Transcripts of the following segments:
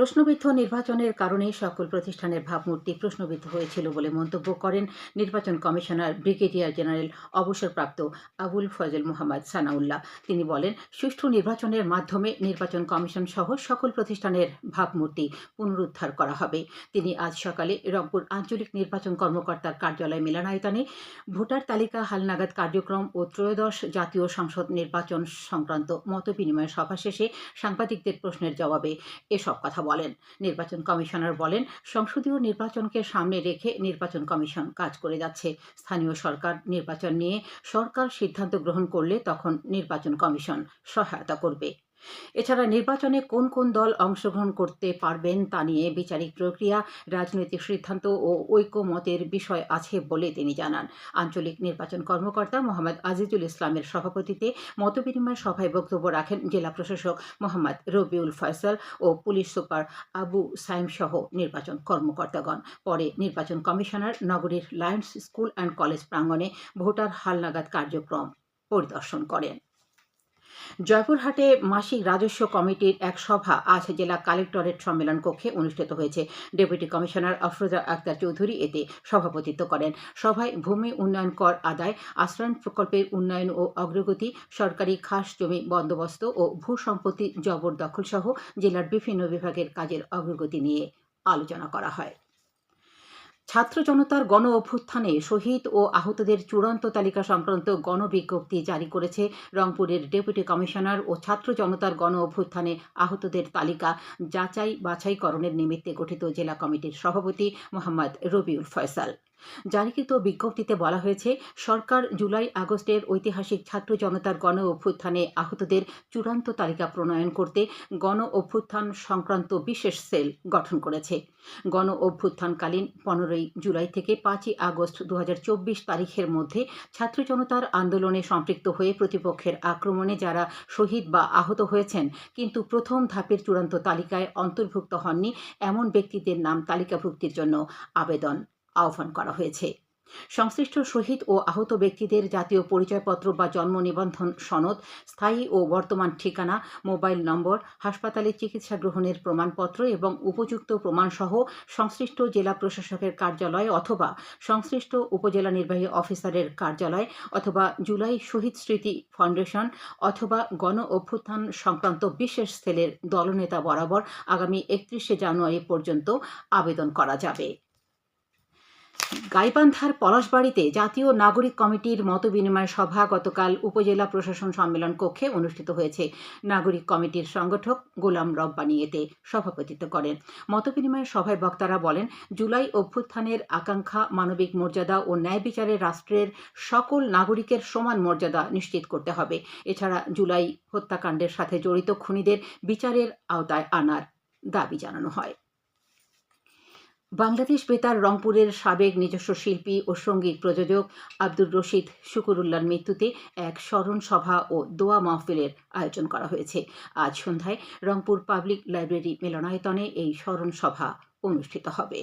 প্রশ্নবিদ্ধ নির্বাচনের কারণে সকল প্রতিষ্ঠানের ভাবমূর্তি প্রশ্নবিদ্ধ হয়েছিল বলে মন্তব্য করেন নির্বাচন কমিশনার ব্রিগেডিয়ার জেনারেল অবসরপ্রাপ্ত আবুল ফজল মোহাম্মদ সানাউল্লাহ। তিনি বলেন, সুষ্ঠু নির্বাচনের মাধ্যমে নির্বাচন কমিশন সহ সকল প্রতিষ্ঠানের ভাবমূর্তি পুনরুদ্ধার করা হবে। তিনি আজ সকালে রংপুর আঞ্চলিক নির্বাচন কর্মকর্তার কার্যালয় মিলনায়তনে ভোটার তালিকা, হালনাগাদ কার্যক্রম ও ত্রয়োদশ জাতীয় সংসদ নির্বাচন সংক্রান্ত মতবিনিময় সভা শেষে সাংবাদিকদের প্রশ্নের জবাবে এসব কথা বলেন। নির্বাচন কমিশনার বলেন, সংসদীয় নির্বাচনকে সামনে রেখে নির্বাচন কমিশন কাজ করে যাচ্ছে। স্থানীয় সরকার নির্বাচন নিয়ে সরকার সিদ্ধান্ত গ্রহণ করলে তখন নির্বাচন কমিশন সহায়তা করবে। এছাড়া নির্বাচনে কোন কোন দল অংশগ্রহণ করতে পারবেন তা নিয়ে বিচারিক প্রক্রিয়া, রাজনৈতিক সিদ্ধান্ত ও ঐক্যমতের বিষয় আছে বলে তিনি জানান। আঞ্চলিক নির্বাচন কর্মকর্তা মোহাম্মদ আজিজুল ইসলামের সভাপতিতে মতবিনিময় সভায় বক্তব্য রাখেন জেলা প্রশাসক মোহাম্মদ রবিউল ফয়সাল ও পুলিশ সুপার আবু সাইম সহ নির্বাচন কর্মকর্তাগণ। পরে নির্বাচন কমিশনার নগরীর লায়ন্স স্কুল অ্যান্ড কলেজ প্রাঙ্গণে ভোটার হালনাগাদ কার্যক্রম পরিদর্শন করেন। জয়পুরহাটে মাসিক রাজস্ব কমিটির এক সভা আজ জেলা কালেক্টরেট সম্মেলন কক্ষে অনুষ্ঠিত হয়েছে। ডেপুটি কমিশনার আফরোজা আক্তার চৌধুরী এতে সভাপতিত্ব করেন। সভায় ভূমি উন্নয়ন কর আদায়, আশ্রয়ণ প্রকল্পের উন্নয়ন ও অগ্রগতি, সরকারি খাস জমি বন্দোবস্ত ও ভূ সম্পত্তি জবরদখল সহ জেলার বিভিন্ন বিভাগের কাজের অগ্রগতি নিয়ে আলোচনা করা হয়। ছাত্র জনতার গণ অভ্যুত্থানে শহীদ ও আহতদের চূড়ান্ত তালিকা সংক্রান্ত গণবিজ্ঞপ্তি জারি করেছে রংপুরের ডেপুটি কমিশনার ও ছাত্র জনতার গণ অভ্যুত্থানে আহতদের তালিকা যাচাই বাছাইকরণের নিমিত্তে গঠিত জেলা কমিটির সভাপতি মোহাম্মদ রবিউল ফয়সাল। জারিকৃত বিজ্ঞপ্তিতে বলা হয়েছে, সরকার জুলাই আগস্টের ঐতিহাসিক ছাত্র জনতার গণ অভ্যুত্থানে আহতদের চূড়ান্ত তালিকা প্রণয়ন করতে গণ অভ্যুত্থান সংক্রান্ত বিশেষ সেল গঠন করেছে। গণ অভ্যুত্থানকালীন পনেরোই জুলাই থেকে পাঁচই আগস্ট দু হাজার চব্বিশ তারিখের মধ্যে ছাত্র জনতার আন্দোলনে সম্পৃক্ত হয়ে প্রতিপক্ষের আক্রমণে যারা শহীদ বা আহত হয়েছেন, কিন্তু প্রথম ধাপের চূড়ান্ত তালিকায় অন্তর্ভুক্ত হননি এমন ব্যক্তিদের নাম তালিকাভুক্তির জন্য আবেদন। আহ্বান করা হয়েছে। সংশ্লিষ্ট শহীদ ও আহত ব্যক্তিদের জাতীয় পরিচয়পত্র বা জন্ম নিবন্ধন সনদ, স্থায়ী ও বর্তমান ঠিকানা, মোবাইল নম্বর, হাসপাতালে চিকিৎসা গ্রহণের প্রমাণপত্র এবং উপযুক্ত প্রমাণসহ সংশ্লিষ্ট জেলা প্রশাসকের কার্যালয় অথবা সংশ্লিষ্ট উপজেলা নির্বাহী অফিসারের কার্যালয় অথবা জুলাই শহীদ স্মৃতি ফাউন্ডেশন অথবা গণ অভ্যুত্থান সংক্রান্ত বিশেষ সেলের দলনেতা বরাবর আগামী একত্রিশে জানুয়ারি পর্যন্ত আবেদন করা যাবে। গাইবান্ধার পলাশবাড়িতে জাতীয় নাগরিক কমিটির মতবিনিময় সভা গতকাল উপজেলা প্রশাসন সম্মেলন কক্ষে অনুষ্ঠিত হয়েছে। নাগরিক কমিটির সংগঠক গোলাম রব্বানি এতে সভাপতিত্ব করেন। মতবিনিময় সভায় বক্তারা বলেন, জুলাই অভ্যুত্থানের আকাঙ্ক্ষা, মানবিক মর্যাদা ও ন্যায় বিচারে রাষ্ট্রের সকল নাগরিকের সমান মর্যাদা নিশ্চিত করতে হবে। এছাড়া জুলাই হত্যাকাণ্ডের সাথে জড়িত খুনিদের বিচারের আওতায় আনার দাবি জানানো হয়। বাংলাদেশ বেতার রংপুরের সাবেক নিজস্ব শিল্পী ও সংগীত প্রযোজক আব্দুর রশিদ শুকুরুল্লাহর মৃত্যুতে এক স্মরণ সভা ও দোয়া মাহফিলের আয়োজন করা হয়েছে। আজ সন্ধ্যায় রংপুর পাবলিক লাইব্রেরি মিলনায়তনে এই স্মরণ সভা অনুষ্ঠিত হবে।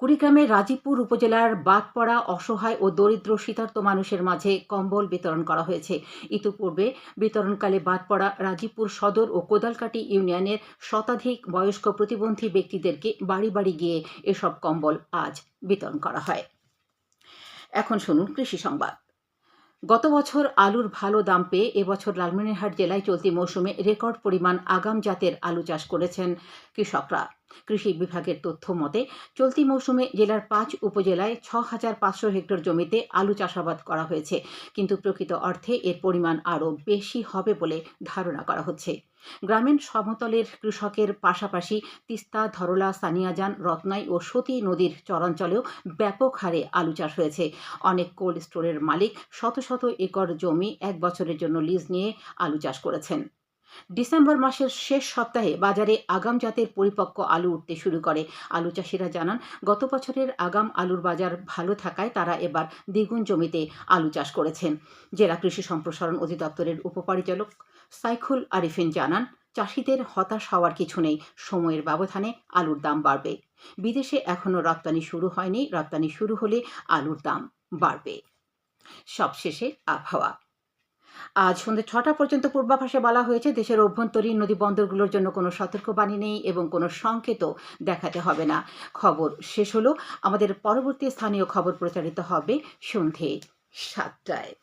কুড়িগ্রামের রাজীবপুর উপজেলার বাদপড়া অসহায় ও দরিদ্র শীতার্ত মানুষের মাঝে কম্বল বিতরণ করা হয়েছে। ইতিপূর্বে বিতরণকালে বাদপড়া রাজীবপুর সদর ও কোদালকাটি ইউনিয়নের শতাধিক বয়স্ক প্রতিবন্ধী ব্যক্তিদেরকে বাড়ি বাড়ি গিয়ে এসব কম্বল আজ বিতরণ করা হয়। এখন শুনুন কৃষি সংবাদ। গত বছর আলুর ভালো দাম পেয়ে এবছর লালমনিরহাট জেলায় চলতি মৌসুমে রেকর্ড পরিমাণ আগাম জাতের আলু চাষ করেছেন কৃষকরা। কৃষি বিভাগের তথ্য মতে, চলতি মৌসুমে জেলার পাঁচ উপজেলায় ছ হাজার পাঁচশো হেক্টর জমিতে আলু চাষাবাদ করা হয়েছে। কিন্তু প্রকৃত অর্থে এর পরিমাণ আরও বেশি হবে বলে ধারণা করা হচ্ছে। গ্রামীণ সমতলের কৃষকের পাশাপাশি তিস্তা, ধরলা, সানিয়াজান, রত্নাই ও সতী নদীর চরাঞ্চলেও ব্যাপক হারে আলু চাষ হয়েছে। অনেক কোল্ড স্টোরের মালিক শত শত একর জমি এক বছরের জন্য লিজ নিয়ে আলু চাষ করেছেন। ডিসেম্বর মাসের শেষ সপ্তাহে বাজারে আগাম জাতের পরিপক্ক আলু উঠতে শুরু করে। আলু চাষিরা জানান, গত বছরের আগাম আলুর বাজার ভালো থাকায় তারা এবার দ্বিগুণ জমিতে আলু চাষ করেছেন। জেলা কৃষি সম্প্রসারণ অধিদপ্তরের উপপরিচালক সাইখুল আরিফিন জানান, চাষিদের হতাশ হওয়ার কিছু নেই, সময়ের ব্যবধানে আলুর দাম বাড়বে। বিদেশে এখনও রপ্তানি শুরু হয়নি, রপ্তানি শুরু হলে আলুর দাম বাড়বে। সবশেষে আবহাওয়া। আজ সন্ধে ছটা পর্যন্ত পূর্বাভাসে বলা হয়েছে, দেশের অভ্যন্তরীণ নদী বন্দরগুলোর জন্য কোনো সতর্কবাণী নেই এবং কোনো সংকেতও দেখাতে হবে না। খবর শেষ হলো। আমাদের পরবর্তী স্থানীয় খবর প্রচারিত হবে সন্ধে সাতটায়।